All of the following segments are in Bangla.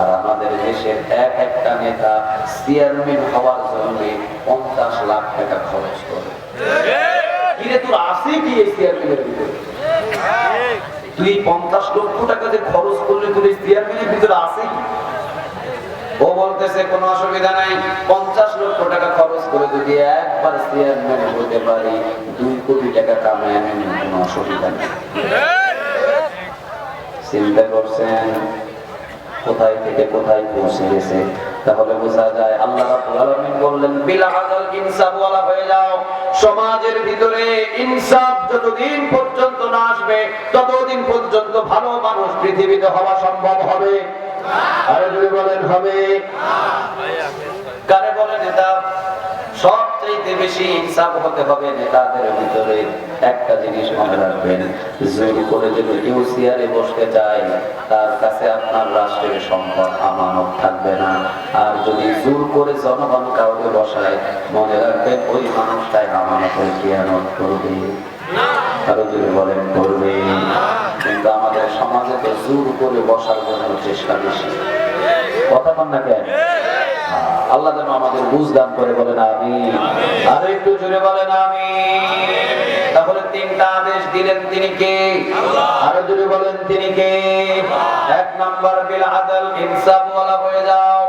আর আমাদের দেশের এক একটা নেতা চেয়ারম্যান হওয়ার জন্য পঞ্চাশ লাখ টাকা খরচ করে। তোর আছে কি চেয়ারম্যানের ভিতরে? তুই পঞ্চাশ লক্ষ টাকা যে খরচ করলে চেয়ারম্যানের ভিতরে কি? ও বলতেছে, কোনো অসুবিধা নাই, পঞ্চাশ লক্ষ টাকা খরচ করে যদি একবার চেয়ারম্যান হতে পারি, দুই কোটি টাকা কামায় আমি কোনো অসুবিধা নেই। চিন্তা করছেন? কোথায় থেকে কোথায় পৌঁছে গেছে? তাহলে বোঝা যায় আল্লাহ বললেন হয়ে যাও। সমাজের ভিতরে ইনসাফ যতদিন পর্যন্ত না আসবে, ততদিন পর্যন্ত ভালো মানুষ পৃথিবীতে হওয়া সম্ভব হবে। আরে যদি বলেন, হবে। কারে বলে, নেতা? সবচেয়ে বেশি ইনসাফ হতে হবে নেতাদের ভিতরে। একটা জিনিস মনে রাখবেন, যদি কেউ বসতে চায়, তার কাছে আপনার রাষ্ট্রের সম্পদ আমানত থাকবে না। আর যদি জোর করে জনগণ কাউকে বসায়, মনে রাখবেন ওই মানুষটাই আমানতের জ্ঞানত করবে। আরও যদি বলেন, করবে। কিন্তু আমাদের সমাজে তো জোর করে বসার জন্য চেষ্টা বেশি। কথা কেন? আল্লাহ যেন আমাদের বুঝ দান করে বলেন আমি আর একটু জোরে বলেন আমি তাহলে তিনটা আদেশ দিলেন তিনি কে? আরও জোরে বলেন তিনি কে? এক নাম্বার, বিল আদল ইনসাফ ওয়ালা হয়ে যাও।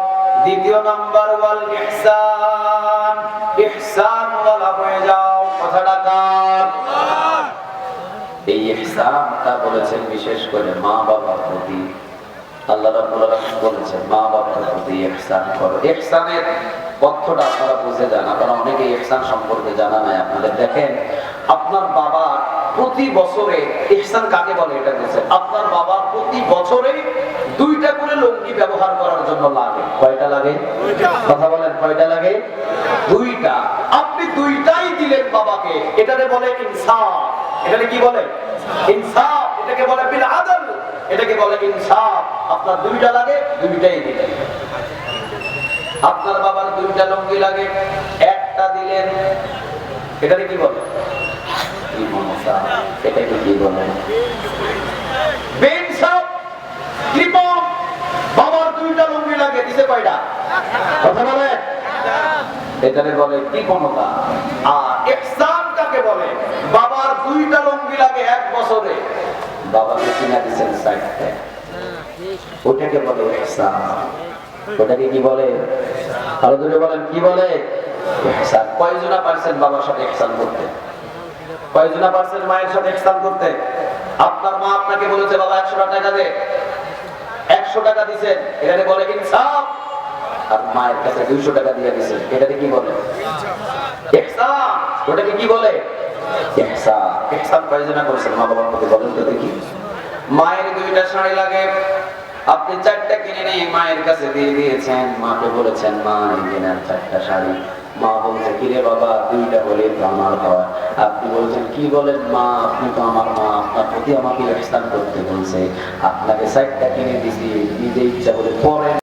দ্বিতীয় নাম্বার, ওয়াল ইহসান। ইহসান ওয়ালা হয়ে যাও। কথাটা কার? এই ইহসানটা বলেছেন বিশেষ করে মা বাবার প্রতি। আল্লাহ রাব্বুল আলামিন বলেছেন মা বাবার প্রতি ইহসান করো। ইহসানের অর্থটা আপনারা বুঝে যান। আপনারা অনেকে ইহসান সম্পর্কে জানা নাই। আপনাদের দেখেন আপনার বাবা প্রতি বছরে ইহসান কাকে বলে এটা বলছেন আপনার বাবা প্রতি বছরে দুইটা করে লুঙ্গি ব্যবহার করার জন্য লাগে। কয়টা লাগে? কথা বলেন কয়টা লাগে? দুইটা। আপনি দুইটাই দিলেন বাবাকে। এটাকে বলে ইনসাফ। এটাকে কি বলে? ইনসাফ এটাকে বলে বিল আদল এটাকে বলে ইনসাফ। আপনার দুইটা লাগে দুইটাই দিলেন। আপনার বাবার দুইটা লঙ্গি লাগে একটা দিলেন। এটাকে কি বলে? এটাকে কি বলে? বেইনসাফ, এটাকে বলে কৃপণতা। আর বলে বাবার দুইটা লঙ্গি লাগে এক বছরে। বাবাকে কিনা দিচ্ছেন ওটাকে বলে ওটাকে কি বলে? আরও দূরে বলেন, কি বলে? করতে? আপনার মা আপনাকে বলেছে, বাবা, একশো টাকা একশো টাকা এখানে বলে আর মায়ের কাছে দুইশো টাকা দিয়ে এটাকে কি বলে? ওটাকে কি বলে? বলেন মায়ের দুইটা শাড়ি লাগে। আপনি চারটা কিনে নিয়ে মায়ের কাছে দিয়ে দিয়েছেন। মাকে বলেছেন, মা দিন চারটা শাড়ি। মা বলছে, কিরে বাবা, দুইটা বলে আমার আপনি বলছেন, কি বলেন মা? আপনি তো আমার মা। আপনার প্রতি আমাকে ইহসান করতে বলছে। আপনাকে চারটা কিনে দিছি। নিজে ইচ্ছা করে পরে